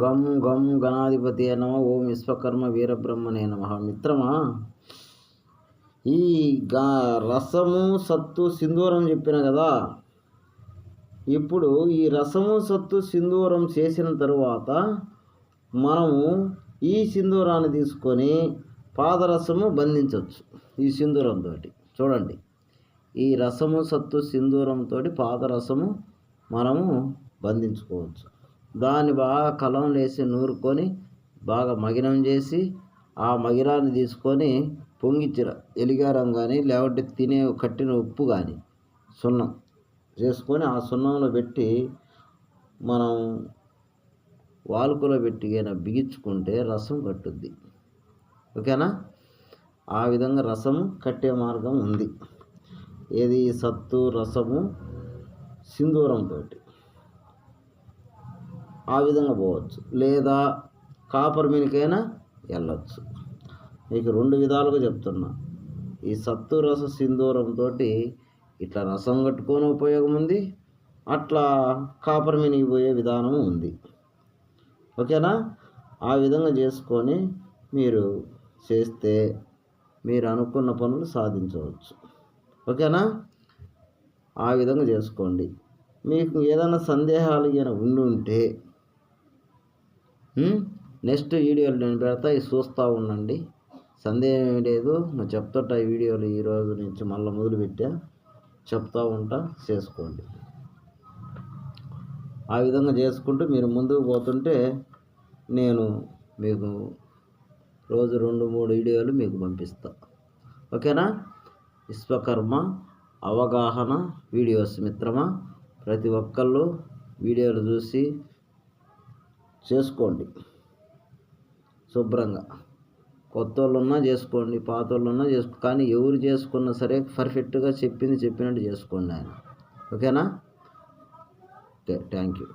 గం గం గణాధిపతి నమ ఓం విశ్వకర్మ వీరబ్రహ్మనే నమ. మిత్రమా ఈ గా రసము సత్తు సింధూరం చెప్పిన కదా ఇప్పుడు ఈ రసము సత్తు సింధూరం చేసిన తరువాత మనము ఈ సింధూరాన్ని తీసుకొని పాదరసము బంధించవచ్చు ఈ సింధూరంతో చూడండి ఈ రసము సత్తు సింధూరంతో పాదరసము మనము బంధించుకోవచ్చు. దాన్ని బాగా కలం వేసి నూరుకొని బాగా మగినం చేసి ఆ మగిరాన్ని తీసుకొని పొంగిచ్చిర ఎలిగారం కానీ లేకుంటే తినే కట్టిన ఉప్పు కానీ సున్నం చేసుకొని ఆ సున్నంలో పెట్టి మనం వాలుకలో పెట్టి అయినా బిగించుకుంటే రసం కట్టుద్ది. ఓకేనా? ఆ విధంగా రసం కట్టే మార్గం ఉంది. ఏది? సత్తు రసము సింధూరంతో ఆ విధంగా పోవచ్చు. లేదా కాపర్ మీనికైనా వెళ్ళచ్చు. మీకు రెండు విధాలుగా చెప్తున్నా. ఈ సత్తు రస సింధూరంతో ఇట్లా రసం కట్టుకొని ఉపయోగం ఉంది. అట్లా కాపర్ మినికి పోయే విధానం ఉంది. ఓకేనా? ఆ విధంగా చేసుకొని మీరు చేస్తే మీరు అనుకున్న పనులు సాధించవచ్చు. ఓకేనా? ఆ విధంగా చేసుకోండి. మీకు ఏదైనా సందేహాలు ఏమైనా ఉండి ఉంటే నెక్స్ట్ వీడియోలు నేను పెడతా ఇది చూస్తూ ఉండండి. సందేహం ఏమీ లేదు. నేను చెప్తుంటా ఈ వీడియోలు ఈరోజు నుంచి మళ్ళీ మొదలుపెట్టా. చెప్తూ ఉంటా చేసుకోండి. ఆ విధంగా చేసుకుంటూ మీరు ముందుకు పోతుంటే నేను మీకు రోజు రెండు మూడు వీడియోలు మీకు పంపిస్తా. ఓకేనా? విశ్వకర్మ అవగాహన వీడియోస్ మిత్రమా? ప్రతి ఒక్కళ్ళు వీడియోలు చూసి చేసుకోండి. శుభ్రంగా. కొత్త వాళ్ళున్నా చేసుకోండి పాత వాళ్ళున్నా చేసుకో కానీ ఎవరు చేసుకున్నా సరే పర్ఫెక్ట్గా చెప్పింది చెప్పినట్టు చేసుకోండి ఆయన. ఓకేనా? Okay thank you